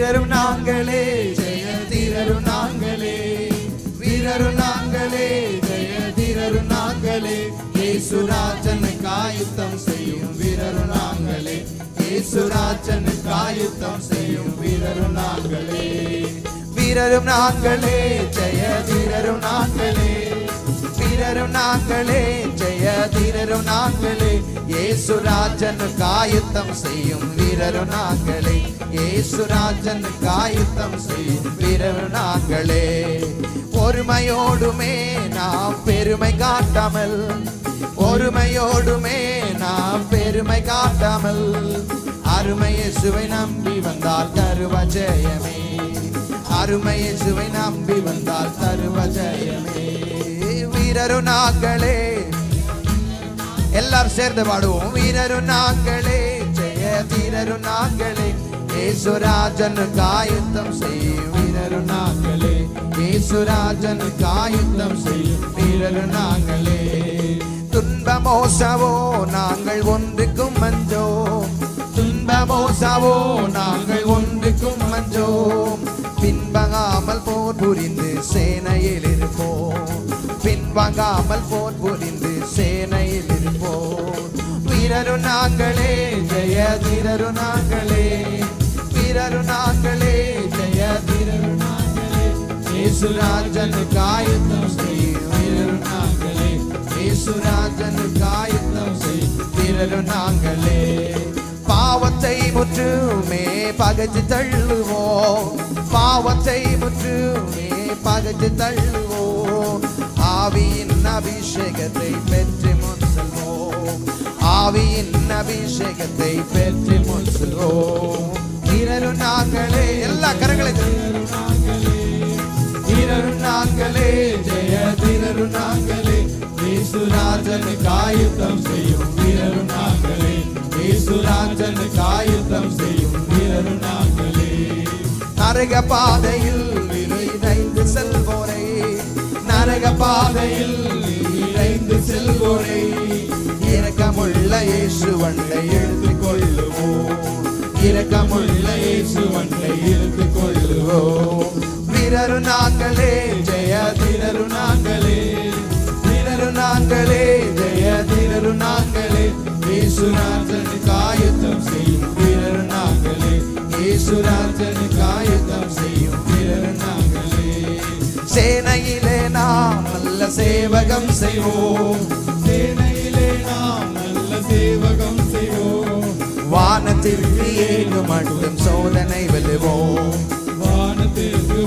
வீரரும் நாங்களே ஜெய தீரரும் நாங்களே. வீரரும் நாங்களே ஜெய தீரரும் நாங்களே. இயேசுராஜனுக்கு ஆயுத்தம் செய்யும் வீரரும் நாங்களே. இயேசுராஜனுக்கு ஆயுத்தம் செய்யும் வீரரும் நாங்களே. வீரரும் நாங்களே ஜெய தீரரும் நாங்களே. வீரரும் நாங்களே ஜெய தீரரும் நாங்களே. ஏசுராஜன் காயுத்தம் செய்யும் வீரரும் நாங்களே. ஏசுராஜன் காயுத்தம் செய்யும் வீரரும் நாங்களே. பொறுமையோடுமே நாம் பெருமை காட்டாமல் பொறுமையோடுமே நாம் பெருமை காட்டாமல் அருமையை சுவை நம்பி வந்தால் தருவ ஜெயமே. அருமையை சுவை நம்பி வந்தால் தருவ ஜெயமே. வீரரு நாங்களே. எல்லாரும் சேர்ந்து பாடுவோம். வீரரு நாங்களே. ஜெய தீரரு நாங்களே. ஏசுராஜனு காயுத்தம் செய்யும் வீரரு நாங்களே. ஏசுராஜனு காயுத்தம் செய்யும் வீரரு நாங்களே. துன்பமோசவோ நாங்கள் ஒன்றுக்கும் மஞ்சோ துன்பமோசவோ நாங்கள் ஒன்றுக்கும் மஞ்சோ பின்பகாமல் போர் புரிந்து சேனையிலே வாங்காமல் போர் புரிந்து சேனையில் இருப்போம். வீரரு நாங்களே ஜெய தீரரு நாங்களே. வீரரு நாங்களே ஜெய தீரரு நாங்களே. இயேசுராஜனு காயுத்தம் செய்யும் வீரரு நாங்களே. இயேசுராஜனு காயுத்தம் செய்யும் வீரரு நாங்களே. பாவத்தை முற்றுமே பகச்சு தள்ளுவோம். பாவத்தை முற்றுமே பகச்சு தள்ளுவோம். ஆவியின் அபிஷேகத்தை பெற்று முன் செல்வோம். ஆவியின் அபிஷேகத்தை பெற்று முன் செல்வோம். வீரரும் நாங்களே எல்லா கரங்களை வீரரும் நாங்களே ஜெய திரரு நாங்களே இயேசுராஜனு காயுத்தம் செய்யும். வீரரும் நாங்களே இயேசுராஜனு காயுத்தம் செய்யும். வீரரும் நாங்களே நரக பாதையில் விரைந்து செல்வோம். நரக பாதையில் இணைந்து செல்வோரை இரக்கமுள்ள இயேசு வண்டை எடுத்துக் கொள்ளுவோம் இரக்கமுள்ள இயேசு வண்டை எடுத்துக் கொள்ளுவோம் பிறரு நாங்களே ஜெய தீரரு நாங்களே வீரரு நாங்களே ஜெய தீரரு நாங்களே இயேசுராஜனு காயத்தம் செய்யும் வீரரு நாங்களே இயேசுராஜனு காயத்தம் செய்யும் வீரரு நாங்களே சேனையிலே நாம் நல்ல சேவகம் செய்வோம். சேனையிலே நாம் நல்ல சேவகம் செய்வோம். வானத்திற்கு ஏழு மட்டும் சோதனை வெல்லுவோம். வானத்திற்கு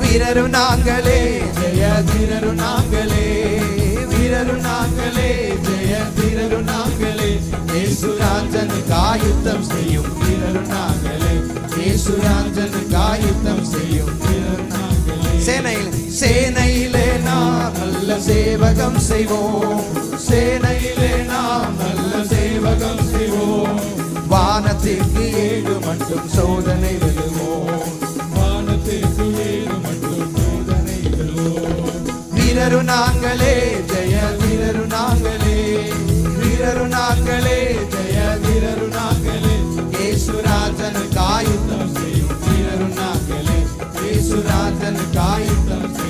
வீரரு நாங்களே ஜெய வீரரு நாங்களே. வீரரு நாங்களே ஜெய வீரரு நாங்களே. இயேசுராஜனு காயுத்தம் செய்யும் வீரரு நாங்களே. இயேசுராஜனு சேனையில் சேனையிலே நாம் நல்ல சேவகம் செய்வோம். சேனையிலே நாம் நல்ல சேவகம் செய்வோம். வானத்திற்கு ஏழு மட்டும் சோதனை வெல்லுவோம் வானத்திற்கு ஏழு மட்டும் சோதனை வெல்வோம். வீரரு நாங்களே இயேசுராஜனு